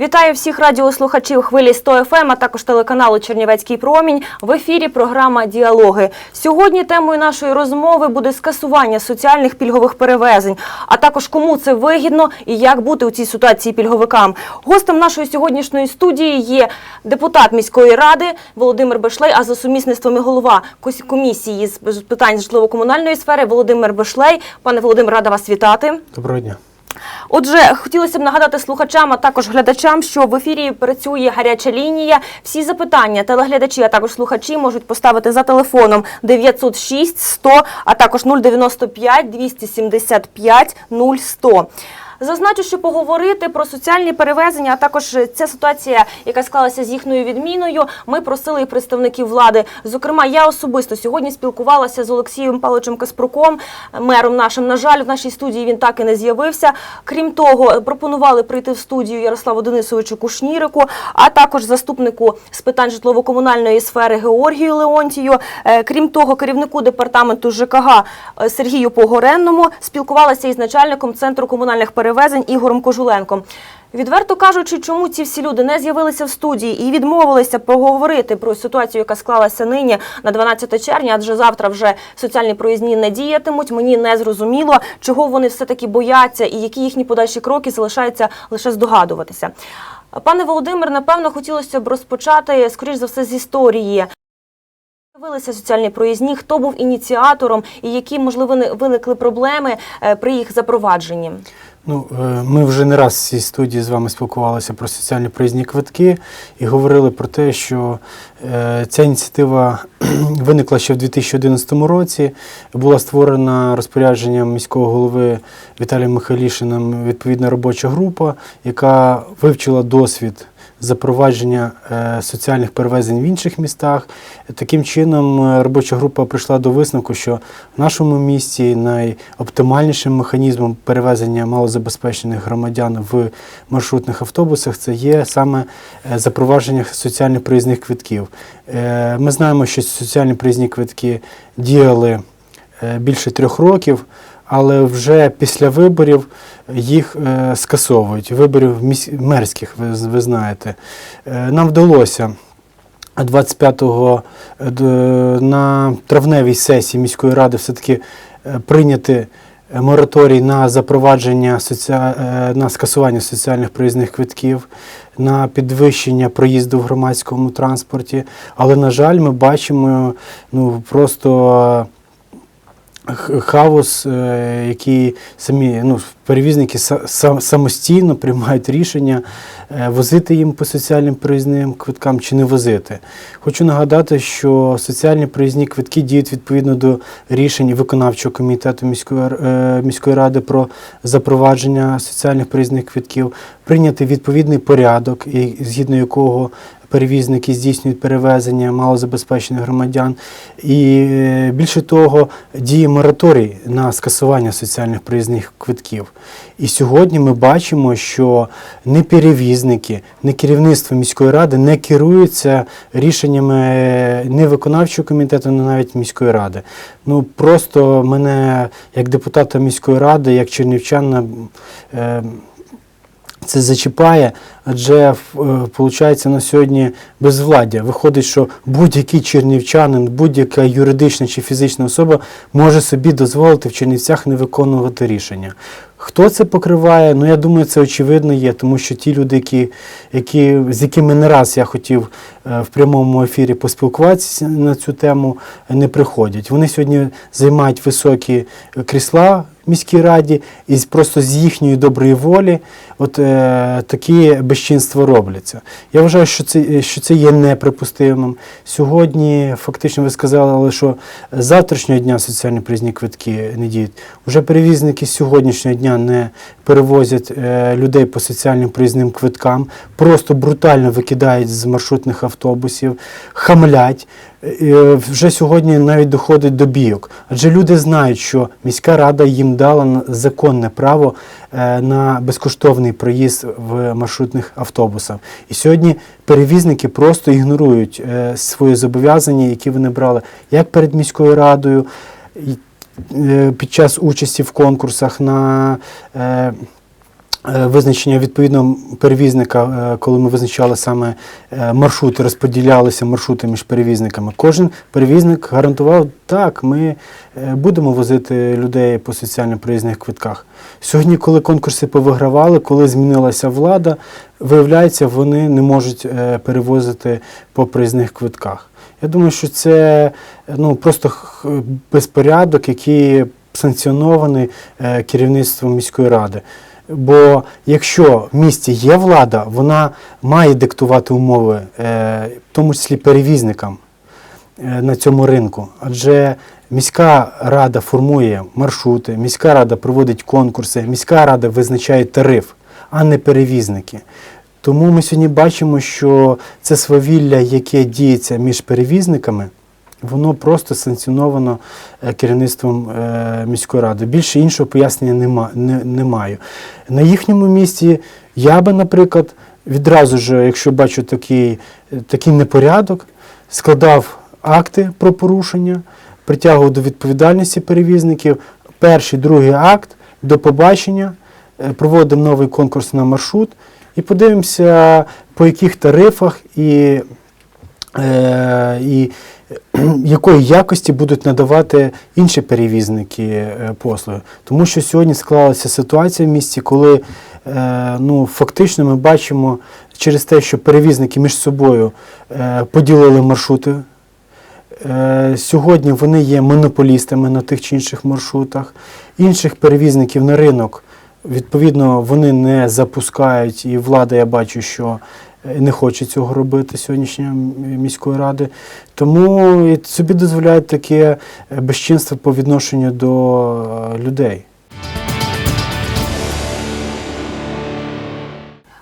Вітаю всіх радіослухачів хвилі 100 ФМ, а також телеканалу Чернівецький промінь. В ефірі програма Діалоги. Сьогодні темою нашої розмови буде скасування соціальних пільгових перевезень, а також кому це вигідно і як бути у цій ситуації пільговикам. Гостем нашої сьогоднішньої студії є депутат міської ради Володимир Бешлей, а за сумісництвом і голова комісії з питань житлово-комунальної сфери Володимир Бешлей. Пане Володимир, рада вас вітати. Доброго дня. Отже, хотілося б нагадати слухачам, а також глядачам, що в ефірі працює гаряча лінія. Всі запитання телеглядачі, а також слухачі можуть поставити за телефоном 906 100, а також 095 275 0100. Зазначу, що поговорити про соціальні перевезення, а також ця ситуація, яка склалася з їхньою відміною, ми просили і представників влади. Зокрема, я особисто сьогодні спілкувалася з Олексієм Павловичем Каспруком, мером нашим. На жаль, в нашій студії він так і не з'явився. Крім того, пропонували прийти в студію Ярославу Денисовичу Кушнірику, а також заступнику з питань житлово-комунальної сфери Георгію Леонтію. Е, Крім того, керівнику департаменту ЖКГ е, Сергію Погоренному спілкувалася із начальником центру комунальних перевезень Ігорем Кожуленком. Відверто кажучи, чому ці всі люди не з'явилися в студії і відмовилися поговорити про ситуацію, яка склалася нині на 12 червня, адже завтра вже соціальні проїзні не діятимуть. Мені не зрозуміло, чого вони все таки бояться і які їхні подальші кроки залишається лише здогадуватися. Пане Володимир, напевно, хотілося б розпочати скоріш за все з історії. З'явилися соціальні проїзні, хто був ініціатором і які можливо виникли проблеми е, при їх запровадженні. Ну, е, ми вже не раз в цій студії з вами спілкувалися про соціальні проїзні квитки і говорили про те, що е, ця ініціатива виникла ще в 2011 році. Була створена розпорядженням міського голови Віталієм Михайлішиним відповідна робоча група, яка вивчила досвід. Запровадження е, соціальних перевезень в інших містах. Таким чином, е, робоча група прийшла до висновку, що в нашому місті найоптимальнішим механізмом перевезення малозабезпечених громадян в маршрутних автобусах це є саме е, запровадження соціальних проїзних квитків. Ми знаємо, що соціальні проїзні квитки діяли більше трьох років. Але вже після виборів їх е, скасовують. Виборів мерських, ви, ви знаєте. Е, нам вдалося 25-го е, на травневій сесії міської ради все-таки прийняти мораторій на запровадження на скасування соціальних проїзних квитків, на підвищення проїзду в громадському транспорті. Але, на жаль, ми бачимо ну, просто. Хаос, е, який самі ну, перевізники са- са- самостійно приймають рішення е, возити їм по соціальним проїзним квиткам чи не возити. Хочу нагадати, що соціальні проїзні квитки діють відповідно до рішень виконавчого комітету міської, е, міської ради про запровадження соціальних проїзних квитків, прийняти відповідний порядок, згідно якого перевізники здійснюють перевезення малозабезпечених громадян. І е, більше того, діє мораторій на скасування соціальних проїзних квитків. І сьогодні ми бачимо, що не перевізники, не керівництво міської ради не керуються рішеннями е, не виконавчого комітету, не навіть міської ради. Ну просто мене як депутата міської ради, як чернівчана. Е, це зачіпає, адже виходить на сьогодні безвладдя. Виходить, що будь-який чернівчанин, будь-яка юридична чи фізична особа може собі дозволити в Чернівцях не виконувати рішення. Хто це покриває? Ну я думаю, це очевидно є, тому що ті люди, які, які, з якими не раз я хотів е, в прямому ефірі поспілкуватися на цю тему, не приходять. Вони сьогодні займають високі е, крісла в міській раді, і просто з їхньої доброї волі от е, такі безчинства робляться. Я вважаю, що це, що це є неприпустимим. Сьогодні, фактично, ви сказали, що з завтрашнього дня соціальні призні квитки не діють. Уже перевізники з сьогоднішнього дня не перевозять е, людей по соціальним проїзним квиткам, просто брутально викидають з маршрутних автобусів, хамлять. Е, Вже сьогодні навіть доходить до бійок. Адже люди знають, що міська рада їм дала законне право е, на безкоштовний проїзд в маршрутних автобусах. І сьогодні перевізники просто ігнорують е, свої зобов'язання, які вони брали як перед міською радою, е, під час участі в конкурсах на е, визначення відповідного перевізника, е, коли ми визначали саме е, маршрути, розподілялися маршрути між перевізниками. Кожен перевізник гарантував, так, ми е, будемо возити людей по соціально проїзних квитках. Сьогодні, коли конкурси повигравали, коли змінилася влада, виявляється, вони не можуть е, перевозити по проїзних квитках. Я думаю, що це е, ну, просто безпорядок, який санкціонований е, керівництвом міської ради. Бо якщо в місті є влада, вона має диктувати умови, е, в тому числі перевізникам е, на цьому ринку. Адже міська рада формує маршрути, міська рада проводить конкурси, міська рада визначає тариф, а не перевізники. Тому ми сьогодні бачимо, що це свавілля, яке діється між перевізниками, воно просто санкціоновано е, керівництвом е, міської ради. Більше іншого пояснення нема. На їхньому місці я би, наприклад, відразу ж, якщо бачу такий, е, такий непорядок, складав акти про порушення, притягував до відповідальності перевізників. Перший, другий акт до побачення, проводимо новий конкурс на маршрут і подивимося, по яких тарифах і, і якої якості будуть надавати інші перевізники е, послуги. Тому що сьогодні склалася ситуація в місті, коли е, ну, фактично ми бачимо через те, що перевізники між собою е, поділили маршрути. Сьогодні вони є монополістами на тих чи інших маршрутах. Інших перевізників на ринок, відповідно, вони не запускають, і влада, я бачу, що не хоче цього робити сьогоднішня міської ради. Тому і собі дозволяють таке е, безчинство по відношенню до е, людей.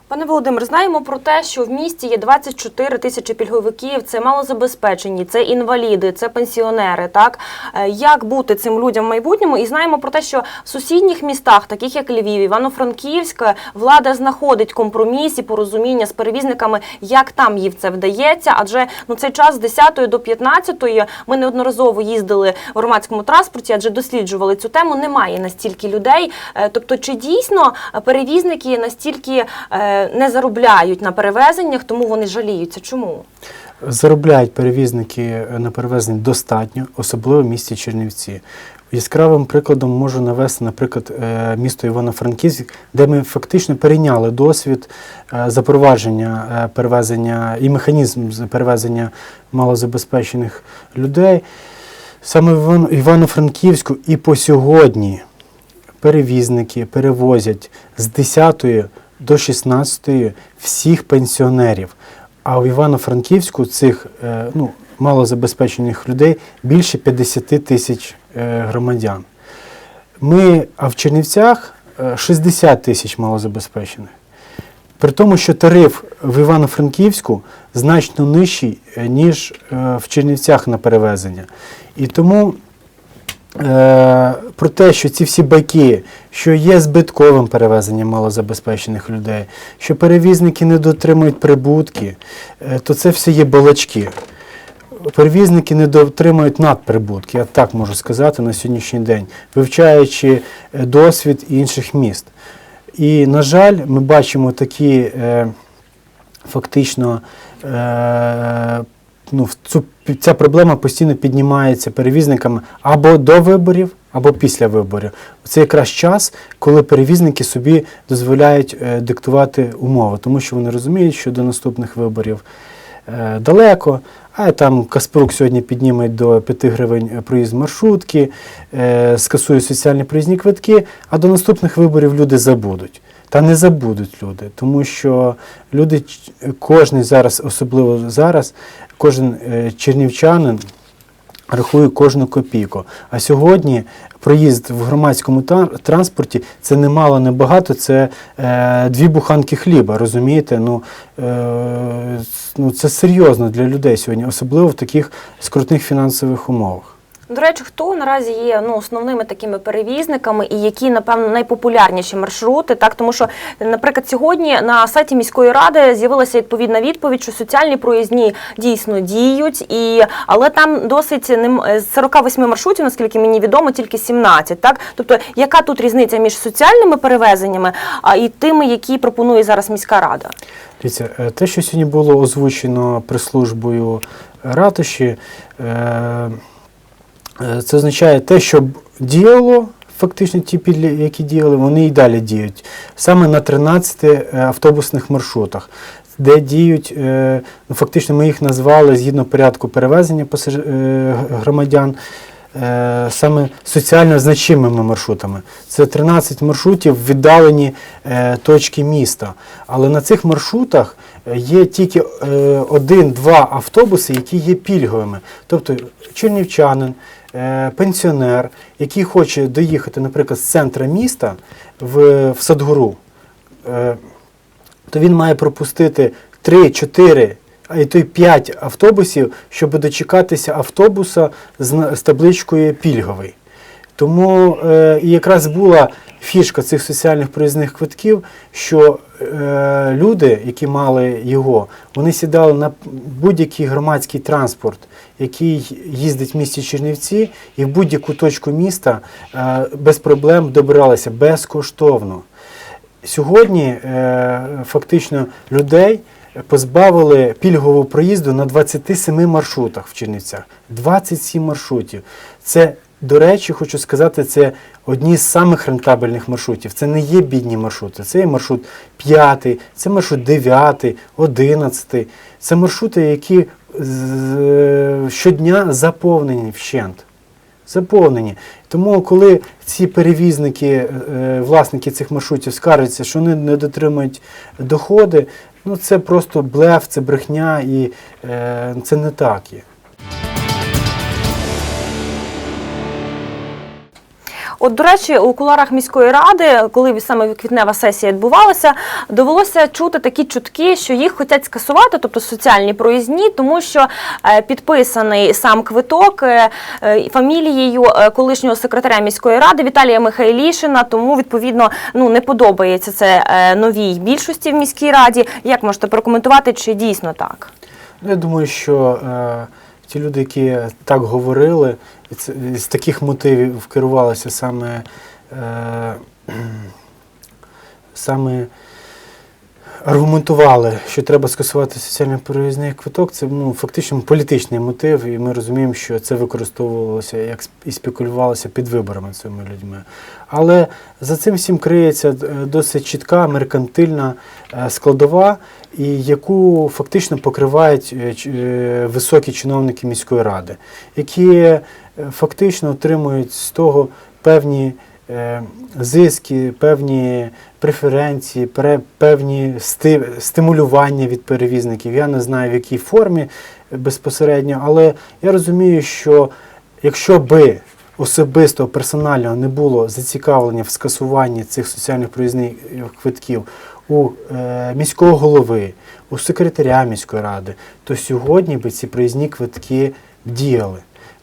Пане Володимир, знаємо про те, що в місті є 24 тисячі пільговиків. Це малозабезпечені, це інваліди, це пенсіонери. Так Е, як бути цим людям в майбутньому? І знаємо про те, що в сусідніх містах, таких як Львів, Івано-Франківськ, влада знаходить компроміс і порозуміння з перевізниками, як там їй це вдається. Адже ну цей час з 10 до 15 ми неодноразово їздили в громадському транспорті, адже досліджували цю тему. Немає настільки людей. Е, Тобто, чи дійсно перевізники настільки е, не заробляють на перевезеннях, тому вони жаліються? Чому? Заробляють перевізники на перевезенні достатньо, особливо в місті Чернівці. Яскравим прикладом можу навести, наприклад, е, місто Івано-Франківськ, де ми фактично перейняли досвід е, запровадження е, перевезення і механізм перевезення малозабезпечених людей. Саме в Івано- Івано-Франківську і по сьогодні перевізники перевозять з 10 до 16 всіх пенсіонерів. А в Івано-Франківську цих е, ну, малозабезпечених людей більше 50 тисяч е, громадян. Ми, а в Чернівцях е, 60 тисяч малозабезпечених. При тому, що тариф в Івано-Франківську значно нижчий, е, ніж е, в Чернівцях на перевезення. І тому е, про те, що ці всі байки, що є збитковим перевезенням малозабезпечених людей, що перевізники не дотримують прибутки, е, то це все є балачки. Перевізники не дотримують надприбутки, я так можу сказати на сьогоднішній день, вивчаючи е, досвід інших міст. І, на жаль, ми бачимо такі е, фактично е, ну, цю, ця проблема постійно піднімається перевізниками або до виборів, або після виборів. Це якраз час, коли перевізники собі дозволяють е, диктувати умови, тому що вони розуміють, що до наступних виборів е, далеко. А там Каспрук сьогодні підніме до 5 гривень проїзд маршрутки, е, скасує соціальні проїзні квитки, а до наступних виборів люди забудуть. Та не забудуть люди, тому що люди, кожен зараз, особливо зараз, кожен е, чернівчанин рахує кожну копійку. А сьогодні проїзд в громадському транспорті це немало, не багато, це е, дві буханки хліба, розумієте? Ну, е, ну, це серйозно для людей сьогодні, особливо в таких скрутних фінансових умовах. До речі, хто наразі є ну, основними такими перевізниками і які, напевно, найпопулярніші маршрути? Так, тому що, наприклад, сьогодні на сайті міської ради з'явилася відповідна відповідь, що соціальні проїзні дійсно діють, і але там досить з 48 маршрутів, наскільки мені відомо, тільки 17. Так, тобто, яка тут різниця між соціальними перевезеннями а і тими, які пропонує зараз міська рада? Дивіться, е, те, що сьогодні було озвучено прес-службою ратуші, е, це означає те, що діяло. Фактично ті пілі, які діяли, вони і далі діють. Саме на 13 е, автобусних маршрутах, де діють, е, ну, фактично ми їх назвали згідно порядку перевезення е, громадян, е, саме соціально значимими маршрутами. Це 13 маршрутів віддалені е, точки міста. Але на цих маршрутах е, є тільки е, один-два автобуси, які є пільговими. Тобто чернівчанин, е, пенсіонер, який хоче доїхати, наприклад, з центра міста в, в Садгору, е, то він має пропустити 3-4, а і то й 5 автобусів, щоб дочекатися автобуса з, з табличкою пільговий. Тому е, і якраз була фішка цих соціальних проїзних квитків, що е, люди, які мали його, вони сідали на будь-який громадський транспорт, який їздить в місті Чернівці, і в будь-яку точку міста е, без проблем добиралися безкоштовно. Сьогодні е, фактично людей позбавили пільгового проїзду на 27 маршрутах в Чернівцях. 27 маршрутів. Це, до речі, хочу сказати, це одні з самих рентабельних маршрутів. Це не є бідні маршрути. Це є маршрут 5, це маршрут 9, 11. Це маршрути, які щодня заповнені вщент заповнені. Тому, коли ці перевізники, е, власники цих маршрутів скаржаться, що вони не дотримують доходи, ну це просто блеф, це брехня і е, це не так є. От, до речі, у куларах міської ради, коли саме квітнева сесія відбувалася, довелося чути такі чутки, що їх хочуть скасувати, тобто соціальні проїзні, тому що е, підписаний сам квиток е, е, фамілією колишнього секретаря міської ради Віталія Михайлішина. Тому відповідно ну не подобається це новій більшості в міській раді. Як можете прокоментувати, чи дійсно так? Ну, Я думаю, що ті люди, які так говорили, з таких мотивів керувалися саме, е, саме аргументували, що треба скасувати соціальний перевізний квиток, це ну, фактично політичний мотив, і ми розуміємо, що це використовувалося як і спекулювалося під виборами цими людьми. Але за цим всім криється е, досить чітка меркантильна е, складова, і яку фактично покривають е, високі чиновники міської ради, які фактично отримують з того певні зиски, певні преференції, певні стимулювання від перевізників. Я не знаю в якій формі е, безпосередньо, але я розумію, що якщо би особисто персонально не було зацікавлення в скасуванні цих соціальних проїзних е, квитків у е, міського голови, у секретаря міської ради, то сьогодні би ці проїзні квитки діяли.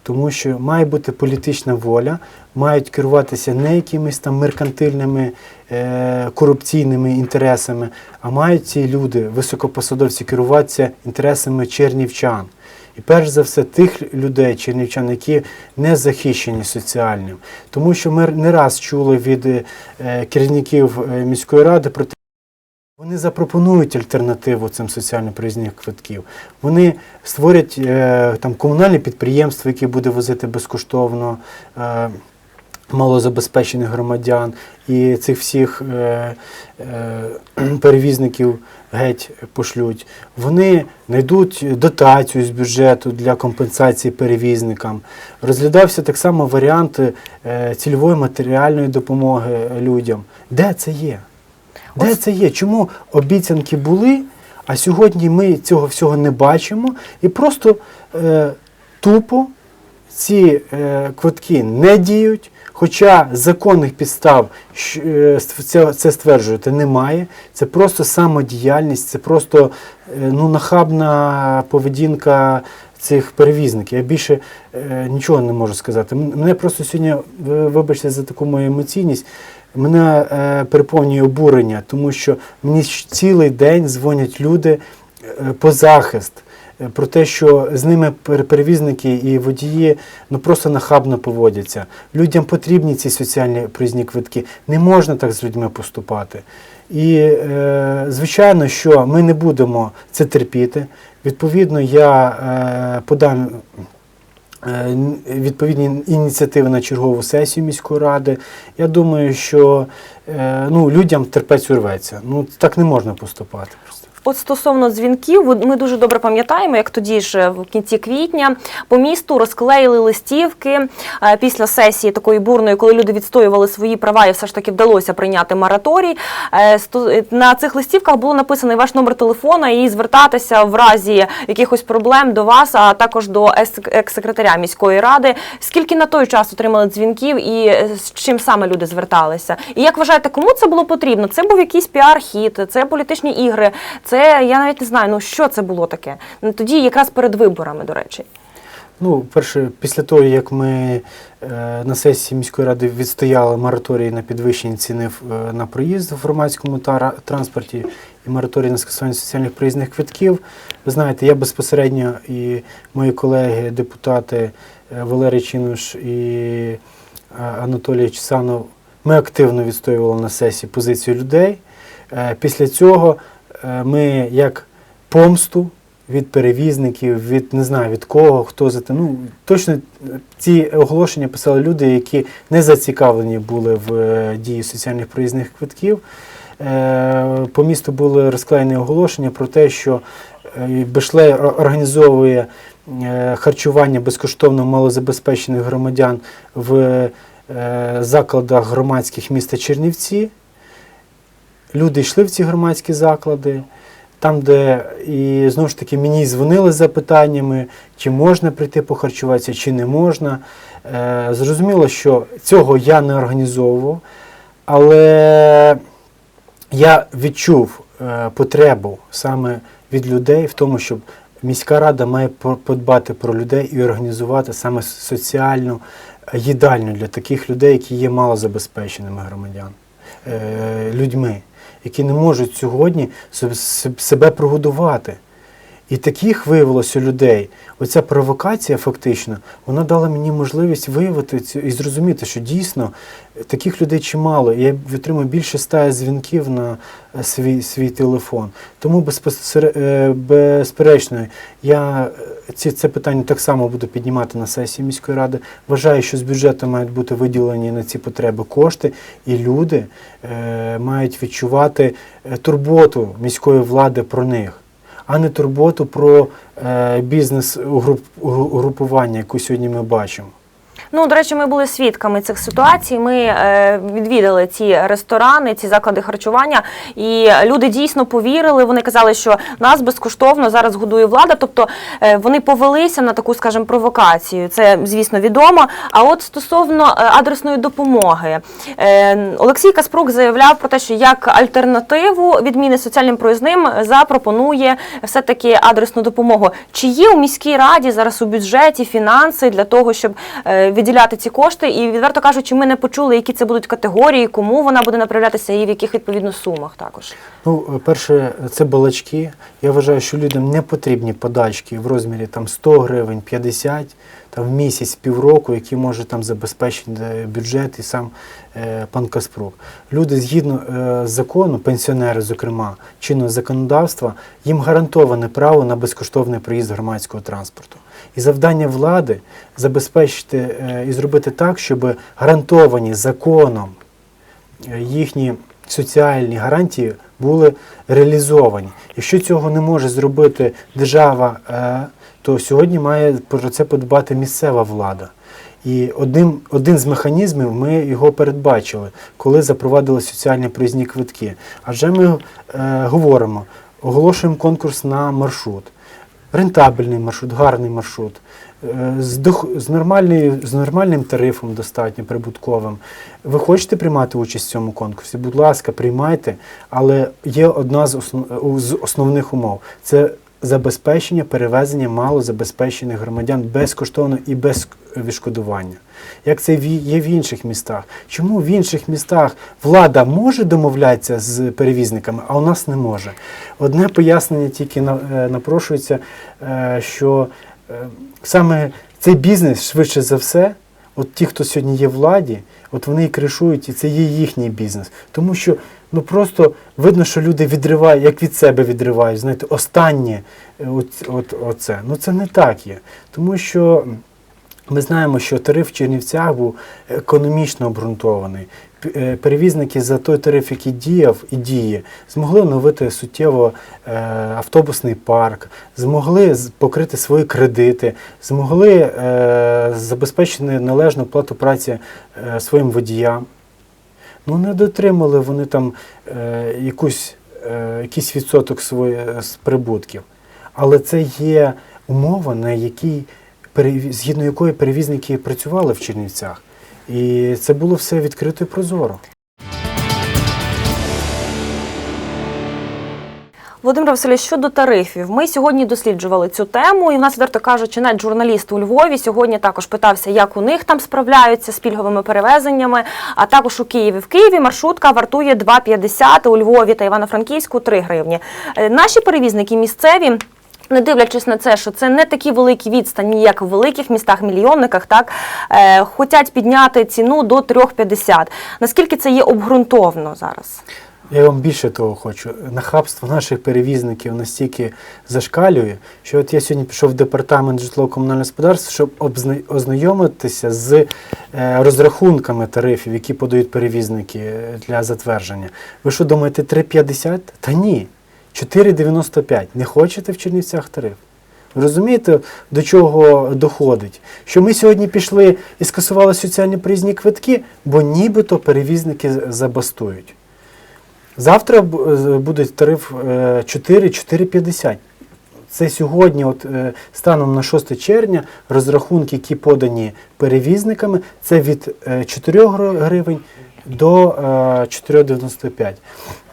Тому що має бути політична воля, мають керуватися не якимись там меркантильними е, корупційними інтересами, а мають ці люди, високопосадовці, керуватися інтересами чернівчан. І перш за все тих людей, чернівчан, які не захищені соціальним. Тому що ми не раз чули від е, керівників е, міської ради про те, вони запропонують альтернативу цим соціально проїзних квитків. Вони створять е, там комунальне підприємство, яке буде возити безкоштовно е, малозабезпечених громадян, і цих всіх е, е, перевізників геть пошлють. Вони знайдуть дотацію з бюджету для компенсації перевізникам. Розглядався так само варіант е, цільової матеріальної допомоги людям. Де це є? Де це є? Чому обіцянки були, а сьогодні ми цього всього не бачимо і просто е, тупо ці е, квитки не діють, хоча законних підстав е, це, це стверджувати немає. Це просто самодіяльність, це просто е, ну, нахабна поведінка цих перевізників. Я більше е, нічого не можу сказати. Мене просто сьогодні, вибачте за таку мою емоційність, мене е, переповнює обурення, тому що мені цілий день дзвонять люди е, по захист. е, Про те, що з ними пер- перевізники і водії ну просто нахабно поводяться. Людям потрібні ці соціальні проїзні квитки. Не можна так з людьми поступати. І е, звичайно, що ми не будемо це терпіти. Відповідно, я е, подам відповідні ініціативи на чергову сесію міської ради. Я думаю, що е, ну, людям терпець урветься. Ну так не можна поступати. Просто. От стосовно дзвінків, ми дуже добре пам'ятаємо, як тоді ж е, в кінці квітня по місту розклеїли листівки е, після сесії такої бурної, коли люди відстоювали свої права, і все ж таки вдалося прийняти мораторій. Е, На цих листівках було написано ваш номер телефона і звертатися в разі якихось проблем до вас, а також до екс-секретаря міської ради. Скільки на той час отримали дзвінків і з чим саме люди зверталися? І як вважаєте, кому це було потрібно? Це був якийсь піар-хід, це політичні ігри. Це я навіть не знаю, ну що це було таке. Ну, Тоді якраз перед виборами, до речі. Ну, перше, після того, як ми е, на сесії міської ради відстояли мораторій на підвищення ціни е, на проїзд в громадському тара- транспорті і мораторій на скасування соціальних проїзних квитків, ви знаєте, я безпосередньо і мої колеги, депутати е, Валерій Чинуш і е, Анатолій Чесанов, ми активно відстоювали на сесії позицію людей. Е, Після цього ми як помсту від перевізників, від не знаю від кого, хто за те. Ну точно е, ці оголошення писали люди, які не зацікавлені були в е, дії соціальних проїзних квитків. Е, По місту були розклеєні оголошення про те, що е, Бешлей організовує е, харчування безкоштовно малозабезпечених громадян в е, закладах громадських міста Чернівці. Люди йшли в ці громадські заклади, там, де і знову ж таки мені дзвонили з запитаннями, чи можна прийти похарчуватися, чи не можна. Е, зрозуміло, що цього я не організовував, але я відчув е, потребу саме від людей в тому, щоб міська рада має подбати про людей і організувати саме соціальну е, їдальню для таких людей, які є малозабезпеченими громадян, е, людьми, які не можуть сьогодні себе прогодувати. І таких виявилося людей. Оця провокація, фактично, вона дала мені можливість виявити цю і зрозуміти, що дійсно е, таких людей чимало. Я отримав більше ста дзвінків на е, свій, свій телефон. Тому е, безперечно, я ці, це питання так само буду піднімати на сесії міської ради. Вважаю, що з бюджету мають бути виділені на ці потреби кошти, і люди е, мають відчувати турботу міської влади про них а не турботу про е, бізнес угруп, угрупування, яку сьогодні ми бачимо. Ну, до речі, ми були свідками цих ситуацій. Ми е, відвідали ці ресторани, ці заклади харчування, і люди дійсно повірили. Вони казали, що нас безкоштовно зараз годує влада. Тобто е, вони повелися на таку, скажімо, провокацію. Це, звісно, відомо. А от стосовно е, адресної допомоги, е, Олексій Каспрук заявляв про те, що як альтернативу відміни соціальним проїзним запропонує все-таки адресну допомогу. Чи є у міській раді зараз у бюджеті фінанси для того, щоб е, виділяти ці кошти? І відверто кажучи, ми не почули, які це будуть категорії, кому вона буде направлятися і в яких відповідно сумах також. Ну, перше, це балачки. Я вважаю, що людям не потрібні подачки в розмірі там 100 гривень, 50, там в місяць, півроку, які може там забезпечити е, бюджет і сам е, пан Каспрук. Люди згідно е, закону, пенсіонери, зокрема, чинного законодавства, їм гарантоване право на безкоштовний проїзд громадського транспорту. І завдання влади забезпечити е, і зробити так, щоб гарантовані законом е, їхні соціальні гарантії були реалізовані. Якщо цього не може зробити держава, е, то сьогодні має про це подбати місцева влада. І одним, один з механізмів ми його передбачили, коли запровадили соціальні проїзні квитки. Адже ми е, говоримо, оголошуємо конкурс на маршрут. Рентабельний маршрут, гарний маршрут, е, з, з, нормальною, з нормальним тарифом достатньо прибутковим. Ви хочете приймати участь в цьому конкурсі? Будь ласка, приймайте, але є одна з, основ, з основних умов: це забезпечення перевезення малозабезпечених громадян безкоштовно і без відшкодування. Як це є в інших містах? Чому в інших містах влада може домовлятися з перевізниками, а у нас не може? Одне пояснення тільки е, напрошується, е, що е, саме цей бізнес швидше за все, от ті, хто сьогодні є владі, от вони і кришують, і це є їхній бізнес. Тому що ну просто видно, що люди відривають, як від себе відривають, знаєте, останнє е, от, от, оце. Ну це не так є. Тому що ми знаємо, що тариф в Чернівцях був економічно обґрунтований. Е, Перевізники за той тариф, який діяв і діє, змогли оновити суттєво е, автобусний парк, змогли покрити свої кредити, змогли забезпечити належну плату праці своїм водіям. Ну, не дотримали вони там е, якусь, е, якийсь відсоток своє, з прибутків. Але це є умова, на якій, згідно якої перевізники працювали в Чернівцях. І це було все відкрито і прозоро. Володимир Васильович, щодо тарифів, ми сьогодні досліджували цю тему, і в нас, відверто кажучи, навіть журналіст у Львові сьогодні також питався, як у них там справляються з пільговими перевезеннями. А також у Києві. В Києві маршрутка вартує 2,50, у Львові та Івано-Франківську 3 гривні. Е, Наші перевізники місцеві. Не дивлячись на це, що це не такі великі відстані, як в великих містах, мільйонниках, так е, хочуть підняти ціну до 3,50. Наскільки це є обґрунтовно зараз? Я вам більше того хочу. Нахабство наших перевізників настільки зашкалює, що от я сьогодні пішов в департамент житлово-комунального господарства, щоб ознайомитися з е, розрахунками тарифів, які подають перевізники е, для затвердження. Ви що думаєте, 3,50? Та ні. 4,95. Не хочете в Чернівцях тариф? Розумієте, до чого доходить? Що ми сьогодні пішли і скасували соціальні проїзні квитки, бо нібито перевізники забастують. Завтра бу- буде тариф е, 4 4,50. Це сьогодні, от е, станом на 6 червня, розрахунки, які подані перевізниками, це від е, 4 гривень до е, 4,95.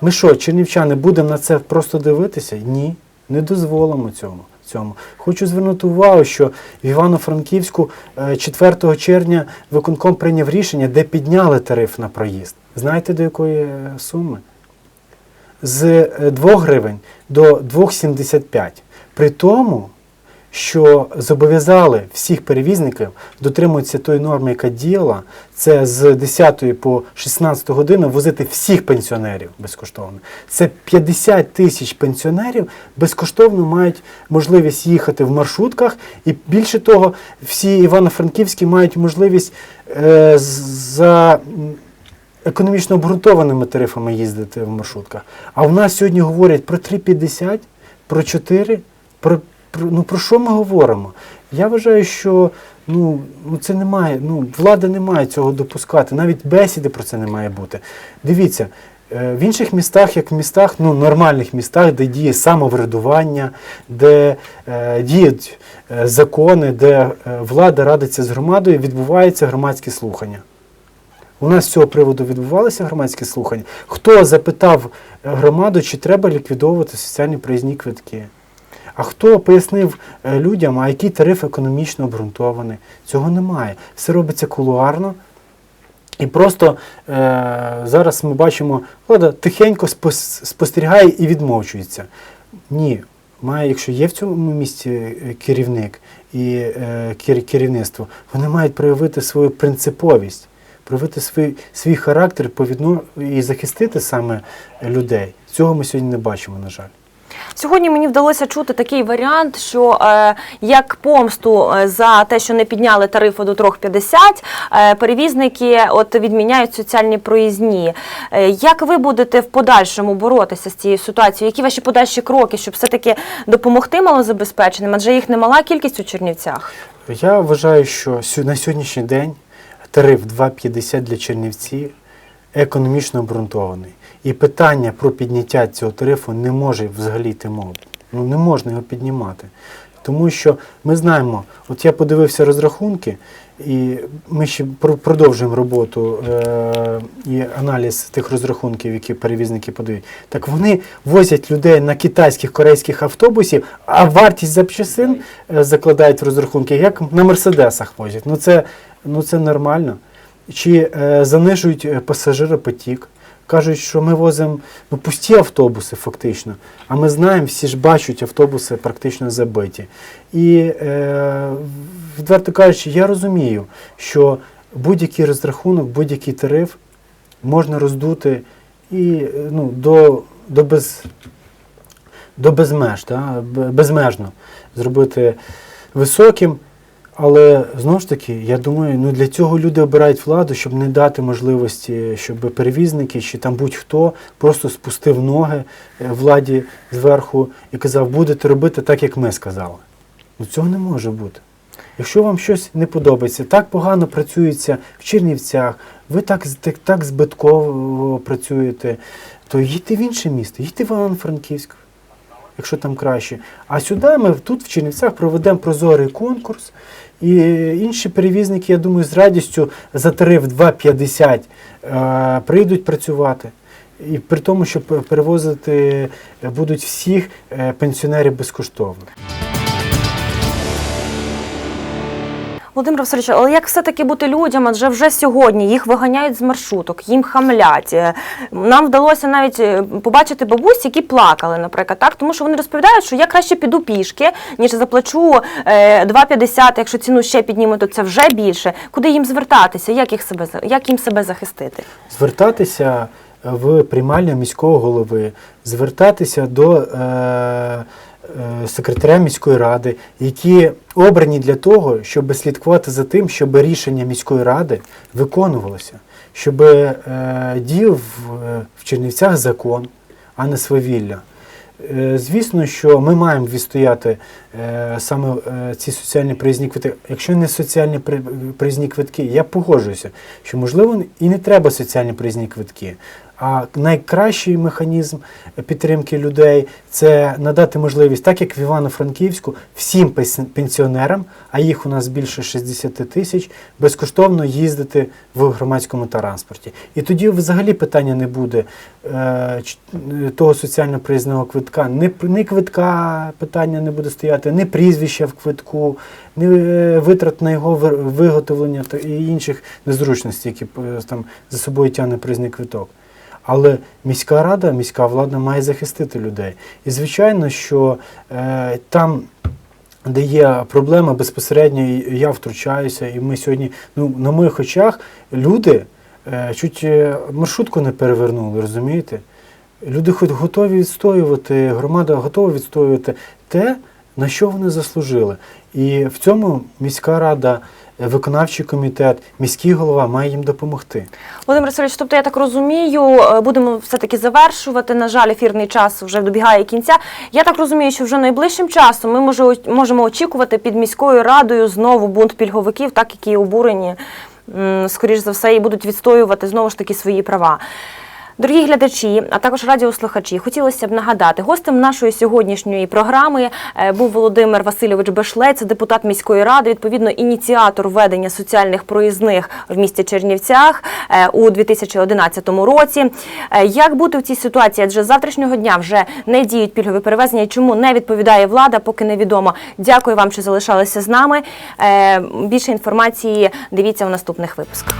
Ми що, чернівчани, будемо на це просто дивитися? Ні, не дозволимо цьому. Цьому. Хочу звернути увагу, що в Івано-Франківську е, 4 червня виконком прийняв рішення, де підняли тариф на проїзд. Знаєте до якої е, суми? З е, 2 гривень до 2,75. При тому, що зобов'язали всіх перевізників дотримуватися тої норми, яка діяла, це з 10 по 16 годину возити всіх пенсіонерів безкоштовно. Це 50 тисяч пенсіонерів безкоштовно мають можливість їхати в маршрутках, і більше того, всі івано-франківські мають можливість е, за. Економічно обґрунтованими тарифами їздити в маршрутках. А в нас сьогодні говорять про 3,50, про 4, про, про, ну, про що ми говоримо? Я вважаю, що ну, ну, це немає, ну, влада не має цього допускати, навіть бесіди про це не має бути. Дивіться, е, в інших містах, як в містах, ну, нормальних містах, де діє самоврядування, де е, діють е, закони, де е, влада радиться з громадою, відбуваються громадські слухання. У нас з цього приводу відбувалися громадські слухання. Хто запитав громаду, чи треба ліквідовувати соціальні проїзні квитки? А хто пояснив е, людям, а який тариф економічно обґрунтований? Цього немає. Все робиться кулуарно. І просто е, зараз ми бачимо, влада тихенько спос- спостерігає і відмовчується. Ні, має, якщо є в цьому місці е, керівник і е, керівництво, вони мають проявити свою принциповість, проявити свій, свій характер по відно- і захистити саме людей. Цього ми сьогодні не бачимо, на жаль. Сьогодні мені вдалося чути такий варіант, що е, як помсту е, за те, що не підняли тарифи до 3,50, е, перевізники от відміняють соціальні проїзні. Е, як ви будете в подальшому боротися з цією ситуацією? Які ваші подальші кроки, щоб все-таки допомогти малозабезпеченим? Адже їх немала кількість у Чернівцях. Я вважаю, що на сьогоднішній день тариф 2,50 для Чернівців економічно обґрунтований. І питання про підняття цього тарифу не може взагалі йти мови. Ну не можна його піднімати. Тому що ми знаємо, от я подивився розрахунки, і ми ще пр- продовжуємо роботу е- і аналіз тих розрахунків, які перевізники подають. Так вони возять людей на китайських корейських автобусів, а вартість запчасин е, закладають в розрахунки, як на мерседесах возять. Ну це, ну це нормально. Чи е, занижують е, пасажиропотік. Кажуть, що ми возимо ну, пусті автобуси, фактично. А ми знаємо, всі ж бачать, автобуси практично забиті. І е, відверто кажучи, я розумію, що будь-який розрахунок, будь-який тариф можна роздути і ну, до, до, без, до безмеж, да? безмежно зробити високим. Але знову ж таки, я думаю, ну для цього люди обирають владу, щоб не дати можливості, щоб перевізники чи там будь-хто просто спустив ноги е, владі зверху і казав, будете робити так, як ми сказали. Ну цього не може бути. Якщо вам щось не подобається, так погано працюється в Чернівцях, ви так, так, так збитково працюєте, то їдьте в інше місто, їдьте в Івано-Франківськ, якщо там краще. А сюди ми тут в Чернівцях проведемо прозорий конкурс. І інші перевізники, я думаю, з радістю за тариф 2,50 е, прийдуть працювати. І при тому, що перевозити будуть всіх е, пенсіонерів безкоштовно. Володимир Васильович, але як все-таки бути людям? Адже вже сьогодні їх виганяють з маршруток, їм хамлять. Е, Нам вдалося навіть е, побачити бабусь, які плакали, наприклад, так, тому що вони розповідають, що я краще піду пішки, ніж заплачу е, 2,50, якщо ціну ще підніму, то це вже більше. Куди їм звертатися? Як їх себе як їм себе захистити? звертатися в приймальню міського голови, звертатися до е, е, секретаря міської ради, які обрані для того, щоб слідкувати за тим, щоб рішення міської ради виконувалося, щоб е, діяв в, е, в Чернівцях закон, а не свавілля. Е, Звісно, що ми маємо відстояти е, саме е, ці соціальні проїзні квитки. Якщо не соціальні проїзні квитки, я погоджуюся, що можливо і не треба соціальні проїзні квитки. А найкращий механізм підтримки людей це надати можливість, так як в Івано-Франківську, всім пенсіонерам, а їх у нас більше 60 тисяч, безкоштовно їздити в громадському транспорті. І тоді взагалі питання не буде е, е, того соціально проїзного квитка. Не, квитка питання не буде стояти, не прізвища в квитку, не е, витрат на його виготовлення і інших незручностей, які там за собою тягне проїзний квиток. Але міська рада, міська влада має захистити людей. І звичайно, що е, там, де є проблема, безпосередньо я втручаюся, і ми сьогодні, ну, на моїх очах, люди е, чуть е, маршрутку не перевернули, розумієте? Люди хоч готові відстоювати, громада готова відстоювати те, на що вони заслужили. І в цьому міська рада, виконавчий комітет, міський голова має їм допомогти. Володимир Васильович, тобто я так розумію, е, будемо все-таки завершувати. На жаль, ефірний час вже добігає кінця. Я так розумію, що вже найближчим часом ми може, можемо очікувати під міською радою знову бунт пільговиків, так які обурені, скоріш за все, і будуть відстоювати знову ж таки свої права. Дорогі глядачі, а також радіослухачі, хотілося б нагадати, гостем нашої сьогоднішньої програми е, був Володимир Васильович Бешлей, це депутат міської ради, відповідно ініціатор введення соціальних проїзних в місті Чернівцях е, у 2011 році. Е, Як бути в цій ситуації? Адже з завтрашнього дня вже не діють пільгові перевезення. Чому не відповідає влада, поки невідомо. Дякую вам, що залишалися з нами. Більше інформації дивіться у наступних випусках.